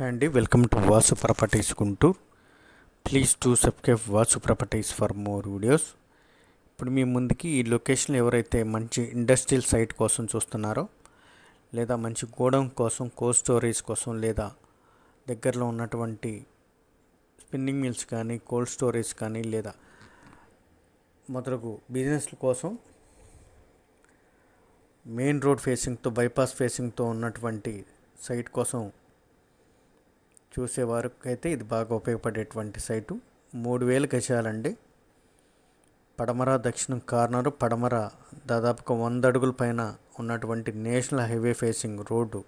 అండి welcome to Vasu properties Guntur. Please to subscribe Vasu properties for more videos. ఇప్పుడు మీ ముందుకి ఈ లొకేషన్ ఎవరైతే మంచి ఇండస్ట్రియల్ సైట్ కోసం చూస్తున్నారో లేదా మంచి గోడౌన్ కోసం కోల్డ్ స్టోరేజ్ కోసం లేదా దగ్గరలో ఉన్నటువంటి స్పిన్నింగ్ మిల్స్ కానీ కోల్డ్ స్టోరేజ్ కానీ లేదా మొదలగు బిజినెస్ల కోసం మెయిన్ రోడ్ ఫేసింగ్తో బైపాస్ ఫేసింగ్తో ఉన్నటువంటి సైట్ కోసం చూసేవారికి అయితే ఇది బాగా ఉపయోగపడేటువంటి సైటు. మూడు వేలు గజాలండి. పడమర దక్షిణం కార్నరు. పడమర దాదాపుగా వంద అడుగుల పైన ఉన్నటువంటి నేషనల్ హైవే ఫేసింగ్ రోడ్డు.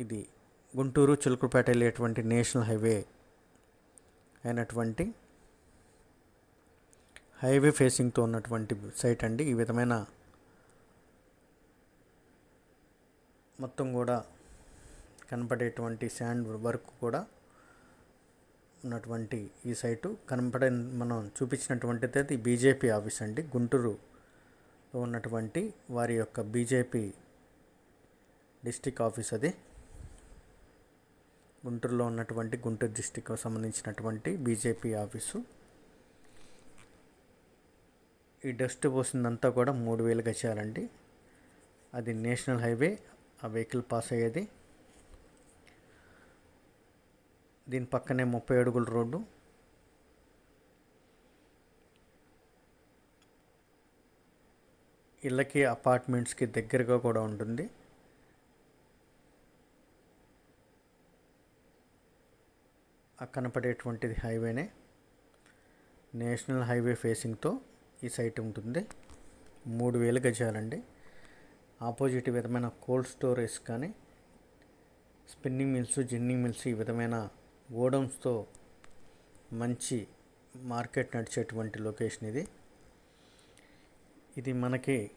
ఇది గుంటూరు చిలుకుపేట వెళ్ళేటువంటి నేషనల్ హైవే అయినటువంటి హైవే ఫేసింగ్తో ఉన్నటువంటి సైట్ అండి. ఈ విధమైన మొత్తం కూడా కనపడేటువంటి శాండ్ వర్క్ కూడా ఉన్నటువంటి ఈ సైటు కనపడే మనం చూపించినటువంటిది అది బీజేపీ ఆఫీస్ అండి. గుంటూరులో ఉన్నటువంటి వారి యొక్క బీజేపీ డిస్టిక్ ఆఫీస్ అది. గుంటూరులో ఉన్నటువంటి గుంటూరు డిస్టిక్ సంబంధించినటువంటి బీజేపీ ఆఫీసు. ఈ డస్ట్ పోసిందంతా కూడా మూడు వేలు చేయాలండి అది నేషనల్ హైవే ఆ వెహికల్ పాస్ అయ్యేది. దీని పక్కనే ముప్పై అడుగుల రోడ్డు. ఇళ్ళకి అపార్ట్మెంట్స్కి దగ్గరగా కూడా ఉంటుంది. ఆ కనపడేటువంటిది హైవేనే. నేషనల్ హైవే ఫేసింగ్తో ఈ సైట్ ఉంటుంది. మూడు వేలు గజాలండి. ఆపోజిట్ విధమైన కోల్డ్ స్టోరేజ్ కానీ స్పిన్నింగ్ మిల్స్ జిన్నింగ్ మిల్స్ ఈ విధమైన గోడౌన్స్తో మంచి మార్కెట్ నడిచేటువంటి లొకేషన్ ఇది. ఇది మనకి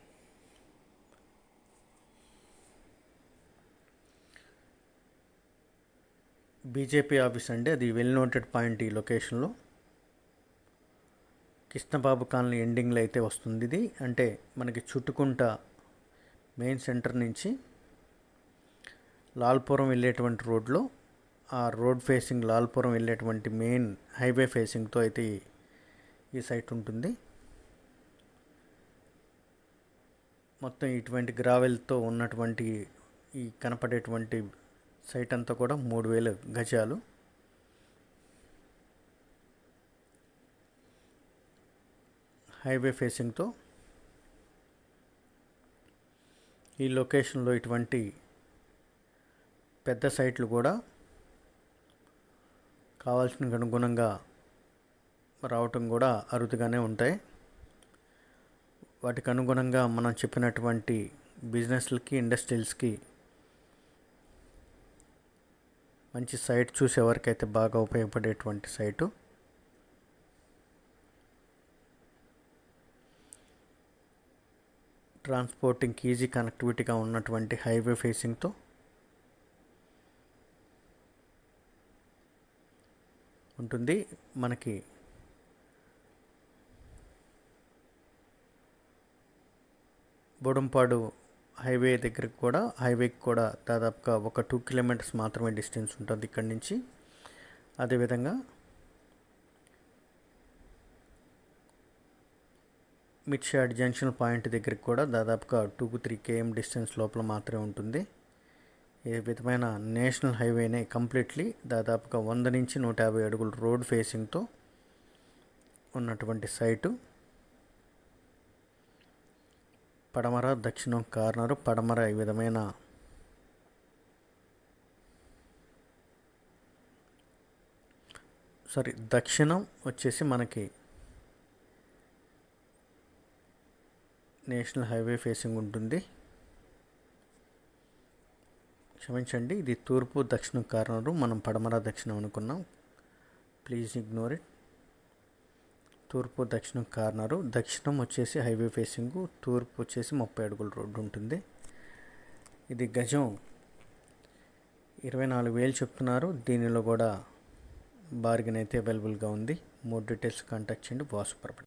బీజేపీ ఆఫీస్ అండి. అది వెల్ నోటెడ్ పాయింట్ ఈ లొకేషన్లో. కృష్ణబాబు కాలనీ ఎండింగ్లో అయితే వస్తుంది ఇది. అంటే మనకి చుట్టుకుంట మెయిన్ సెంటర్ నుంచి లాల్పురం వెళ్ళేటువంటి రోడ్లో ఆ రోడ్ ఫేసింగ్ లాల్పురం వెళ్ళేటువంటి మెయిన్ హైవే ఫేసింగ్తో అయితే ఈ సైట్ ఉంటుంది. మొత్తం ఇటువంటి గ్రావెల్తో ఉన్నటువంటి ఈ కనపడేటువంటి సైట్ అంతా కూడా మూడు వేల గజాలు. హైవే ఫేసింగ్తో ఈ లొకేషన్లో ఇటువంటి పెద్ద సైట్లు కూడా కావాల్సిన అనుగుణంగా రావటం కూడా అరుదుగానే ఉంటాయి. వాటికి అనుగుణంగా మనం చెప్పినటువంటి బిజినెస్లకి ఇండస్ట్రీస్కి మంచి సైట్ చూసేవారికైతే బాగా ఉపయోగపడేటువంటి సైటు. ట్రాన్స్పోర్టింగ్కి ఈజీ కనెక్టివిటీగా ఉన్నటువంటి హైవే ఫేసింగ్తో ఉంటుంది. మనకి బోడంపాడు హైవే దగ్గరకు కూడా హైవేకి కూడా దాదాపుగా ఒక టూ కిలోమీటర్స్ మాత్రమే డిస్టెన్స్ ఉంటుంది ఇక్కడి నుంచి. అదేవిధంగా మిడ్షాడ్ జంక్షన్ పాయింట్ దగ్గరికి కూడా దాదాపుగా టూ త్రీ కేఎం డిస్టెన్స్ లోపల మాత్రమే ఉంటుంది. ఏ విధమైన నేషనల్ హైవేనే కంప్లీట్లీ దాదాపుగా వంద నుంచి నూట యాభై అడుగులు రోడ్ ఫేసింగ్తో ఉన్నటువంటి సైటు. పడమర దక్షిణం కార్నరు పడమర ఈ విధమైన సారీ దక్షిణం వచ్చేసి మనకి నేషనల్ హైవే ఫేసింగ్ ఉంటుంది. క్షమించండి ఇది తూర్పు దక్షిణం కార్నరు మనం పడమర దక్షిణం అనుకున్నాం. ప్లీజ్ ఇగ్నోర్ ఇట్ తూర్పు దక్షిణం కార్నరు దక్షిణం వచ్చేసి హైవే ఫేసింగ్ తూర్పు వచ్చేసి ముప్పై అడుగుల రోడ్డు ఉంటుంది. ఇది గజం. ఇరవై నాలుగు వేలు చెప్తున్నారు. దీనిలో కూడా బార్గెన్ అయితే అవైలబుల్గా ఉంది. మోర్ డీటెయిల్స్ కాంటాక్ట్ చేయండి. వాసు ప్రాపర్టీ